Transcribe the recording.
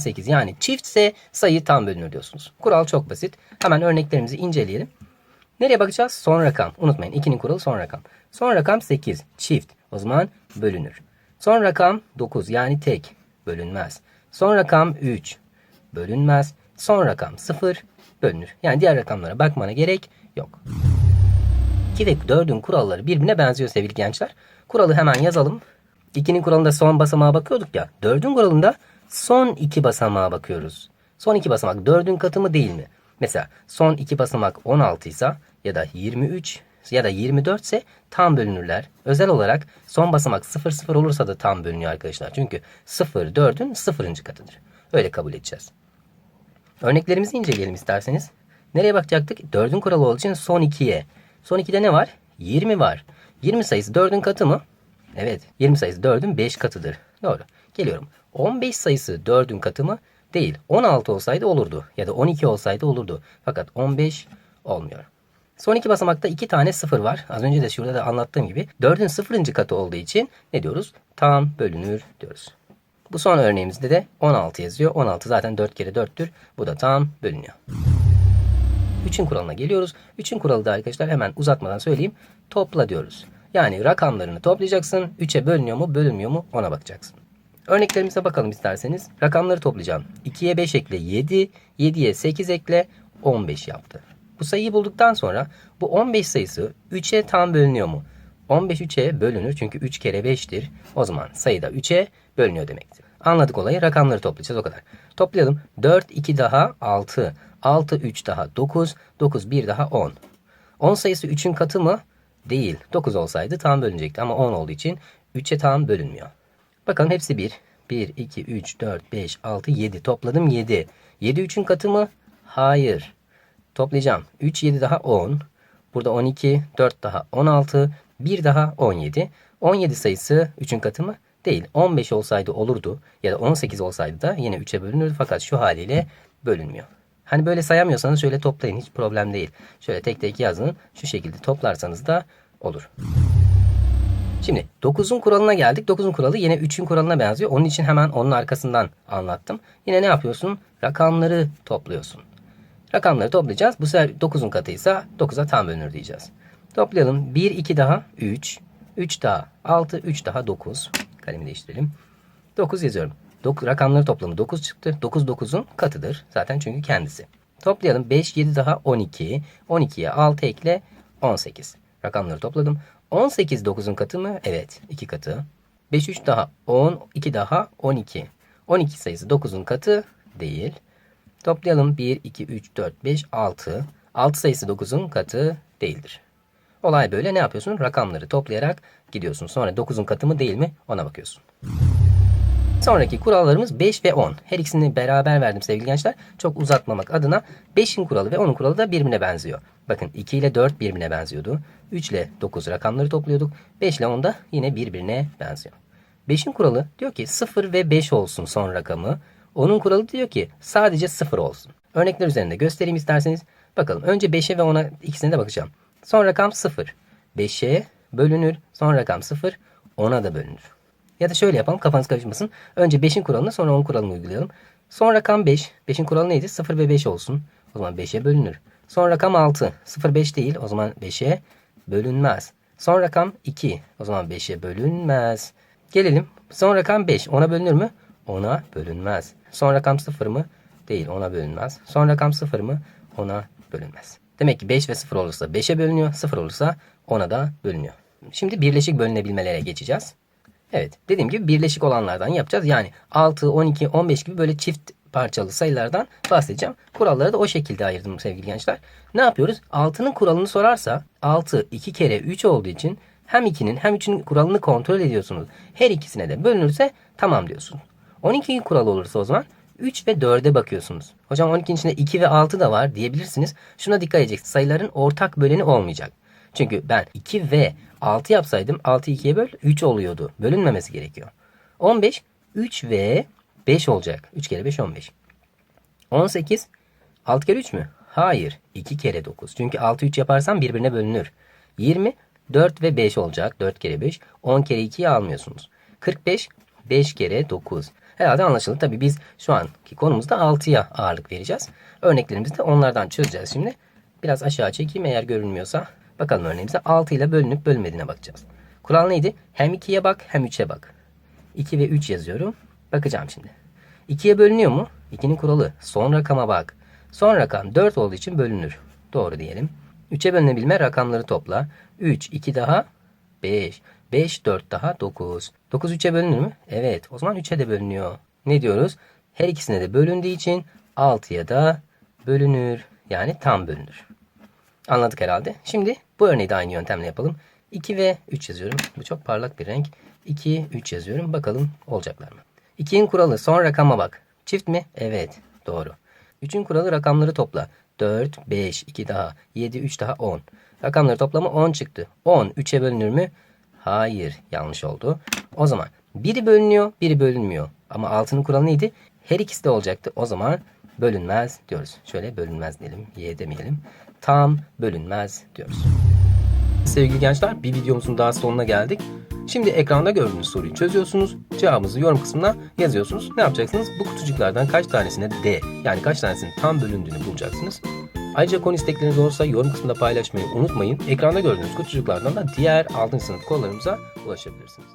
8 yani çiftse sayı tam bölünür diyorsunuz. Kural çok basit. Hemen örneklerimizi inceleyelim. Nereye bakacağız? Son rakam. Unutmayın 2'nin kuralı son rakam. Son rakam 8 çift. O zaman bölünür. Son rakam 9 yani tek bölünmez. Son rakam 3 bölünmez. Son rakam 0 bölünür. Yani diğer rakamlara bakmana gerek yok. 2 ve 4'ün kuralları birbirine benziyor sevgili gençler. Kuralı hemen yazalım. 2'nin kuralında son basamağa bakıyorduk ya. 4'ün kuralında son iki basamağa bakıyoruz. Son iki basamak 4'ün katı mı değil mi? Mesela son iki basamak 16 ise ya da 23 ya da 24 ise tam bölünürler. Özel olarak son basamak 0 0 olursa da tam bölünüyor arkadaşlar. Çünkü 0 4'ün 0. katıdır. Öyle kabul edeceğiz. Örneklerimizi inceleyelim isterseniz. Nereye bakacaktık? 4'ün kuralı olduğu için son 2'ye. Son 2'de ne var? 20 var. 20 sayısı 4'ün katı mı? Evet. 20 sayısı 4'ün 5 katıdır. Doğru. Geliyorum. 15 sayısı 4'ün katı mı? Değil. 16 olsaydı olurdu. Ya da 12 olsaydı olurdu. Fakat 15 olmuyor. Son iki basamakta iki tane sıfır var. Az önce de şurada da anlattığım gibi 4'ün sıfırıncı katı olduğu için ne diyoruz? Tam bölünür diyoruz. Bu son örneğimizde de 16 yazıyor. 16 zaten 4 kere 4'tür. Bu da tam bölünüyor. 3'ün kuralına geliyoruz. 3'ün kuralı da arkadaşlar hemen uzatmadan söyleyeyim. Topla diyoruz. Yani rakamlarını toplayacaksın. 3'e bölünüyor mu bölünmüyor mu ona bakacaksın. Örneklerimize bakalım isterseniz. Rakamları toplayacağım. 2'ye 5 ekle 7, 7'ye 8 ekle 15 yaptı. Bu sayıyı bulduktan sonra bu 15 sayısı 3'e tam bölünüyor mu? 15 3'e bölünür çünkü 3 kere 5'tir. O zaman sayı da 3'e bölünüyor demektir. Anladık olayı rakamları toplayacağız o kadar. Toplayalım. 4 2 daha 6. 6 3 daha 9. 9 1 daha 10. 10 sayısı 3'ün katı mı? Değil. 9 olsaydı tam bölünecekti ama 10 olduğu için 3'e tam bölünmüyor. Bakalım hepsi 1. 1, 2, 3, 4, 5, 6, 7. Topladım 7. 7 3'ün katı mı? Hayır. Toplayacağım. 3, 7 daha 10. Burada 12, 4 daha 16, 1 daha 17. 17 sayısı 3'ün katı mı? Değil. 15 olsaydı olurdu ya da 18 olsaydı da yine 3'e bölünürdü fakat şu haliyle bölünmüyor. Hani böyle sayamıyorsanız şöyle toplayın hiç problem değil. Şöyle tek tek yazın şu şekilde toplarsanız da olur. Şimdi 9'un kuralına geldik. 9'un kuralı yine 3'ün kuralına benziyor. Onun için hemen onun arkasından anlattım. Yine ne yapıyorsun? Rakamları topluyorsun. Rakamları toplayacağız. Bu sefer 9'un katıysa 9'a tam bölünür diyeceğiz. Toplayalım. 1, 2 daha 3. 3 daha 6, 3 daha 9. Kalemi değiştirelim. 9 yazıyorum. Dok rakamları toplamı 9 çıktı. 9 9'un katıdır. Zaten çünkü kendisi. Toplayalım. 5, 7 daha 12. 12'ye 6 ekle 18. Rakamları topladım. 18 9'un katı mı? Evet. 2 katı. 5 3 daha 10. 2 daha 12. 12 sayısı 9'un katı değil. Toplayalım. 1, 2, 3, 4, 5, 6. 6 sayısı 9'un katı değildir. Olay böyle ne yapıyorsun? Rakamları toplayarak gidiyorsun. Sonra 9'un katı mı değil mi ona bakıyorsun. Sonraki kurallarımız 5 ve 10. Her ikisini beraber verdim sevgili gençler. Çok uzatmamak adına 5'in kuralı ve 10'un kuralı da birbirine benziyor. Bakın 2 ile 4 birbirine benziyordu. 3 ile 9 rakamları topluyorduk. 5 ile 10 da yine birbirine benziyor. 5'in kuralı diyor ki 0 ve 5 olsun son rakamı. Onun kuralı diyor ki sadece 0 olsun. Örnekler üzerinde göstereyim isterseniz. Bakalım önce 5'e ve 10'a ikisine de bakacağım. Son rakam 0. 5'e bölünür. Son rakam 0. 10'a da bölünür. Ya da şöyle yapalım kafanız karışmasın. Önce 5'in kuralını sonra 10 kuralını uygulayalım. Son rakam 5. 5'in kuralı neydi? 0 ve 5 olsun. O zaman 5'e bölünür. Son rakam 6. 0 5 değil. O zaman 5'e bölünmez. Son rakam 2. O zaman 5'e bölünmez. Gelelim. Son rakam 5. 10'a bölünür mü? 10'a bölünmez. Son rakam 0 mı? Değil. 10'a bölünmez. Son rakam 0 mı? 10'a bölünmez. Demek ki 5 ve 0 olursa 5'e bölünüyor. 0 olursa 10'a da bölünüyor. Şimdi birleşik bölünebilmelere geçeceğiz. Evet dediğim gibi birleşik olanlardan yapacağız. Yani 6, 12, 15 gibi böyle çift parçalı sayılardan bahsedeceğim. Kuralları da o şekilde ayırdım sevgili gençler. Ne yapıyoruz? 6'nın kuralını sorarsa 6 2 kere 3 olduğu için hem 2'nin hem 3'ün kuralını kontrol ediyorsunuz. Her ikisine de bölünürse tamam diyorsun. 12'nin kuralı olursa o zaman 3 ve 4'e bakıyorsunuz. Hocam 12'nin içinde 2 ve 6 da var diyebilirsiniz. Şuna dikkat edeceksiniz. Sayıların ortak böleni olmayacak. Çünkü ben 2 ve 6 yapsaydım 6 2'ye böl 3 oluyordu. Bölünmemesi gerekiyor. 15 3 ve 5 olacak. 3 kere 5 15. 18 6 kere 3 mü? Hayır. 2 kere 9. Çünkü 6 3 yaparsam birbirine bölünür. 20 4 ve 5 olacak. 4 kere 5. 10 kere 2'yi almıyorsunuz. 45 5 kere 9. Herhalde anlaşıldı. Tabii biz şu anki konumuzda 6'ya ağırlık vereceğiz. Örneklerimizi de onlardan çözeceğiz şimdi. Biraz aşağı çekeyim eğer görünmüyorsa. Bakalım örneğimize 6 ile bölünüp bölünmediğine bakacağız. Kural neydi? Hem 2'ye bak hem 3'e bak. 2 ve 3 yazıyorum. Bakacağım şimdi. 2'ye bölünüyor mu? 2'nin kuralı. Son rakama bak. Son rakam 4 olduğu için bölünür. Doğru diyelim. 3'e bölünebilme rakamları topla. 3, 2 daha 5. 5, 4 daha 9. 9 3'e bölünür mü? Evet. O zaman 3'e de bölünüyor. Ne diyoruz? Her ikisine de bölündüğü için 6'ya da bölünür. Yani tam bölünür. Anladık herhalde. Şimdi bu örneği de aynı yöntemle yapalım. 2 ve 3 yazıyorum. Bu çok parlak bir renk. 2, 3 yazıyorum. Bakalım olacaklar mı? 2'nin kuralı son rakama bak. Çift mi? Evet. Doğru. 3'ün kuralı rakamları topla. 4, 5, 2 daha, 7, 3 daha 10. Rakamları toplamı 10 çıktı. 10 3'e bölünür mü? Hayır. Yanlış oldu. O zaman biri bölünüyor, biri bölünmüyor. Ama 6'nın kuralı neydi? Her ikisi de olacaktı. O zaman bölünmez diyoruz. Şöyle bölünmez diyelim. Y demeyelim. Tam bölünmez diyoruz. Sevgili gençler bir videomuzun daha sonuna geldik. Şimdi ekranda gördüğünüz soruyu çözüyorsunuz. Cevabınızı yorum kısmına yazıyorsunuz. Ne yapacaksınız? Bu kutucuklardan kaç tanesine D yani kaç tanesinin tam bölündüğünü bulacaksınız. Ayrıca konu istekleriniz olursa yorum kısmında paylaşmayı unutmayın. Ekranda gördüğünüz kutucuklardan da diğer 6. sınıf konularımıza ulaşabilirsiniz.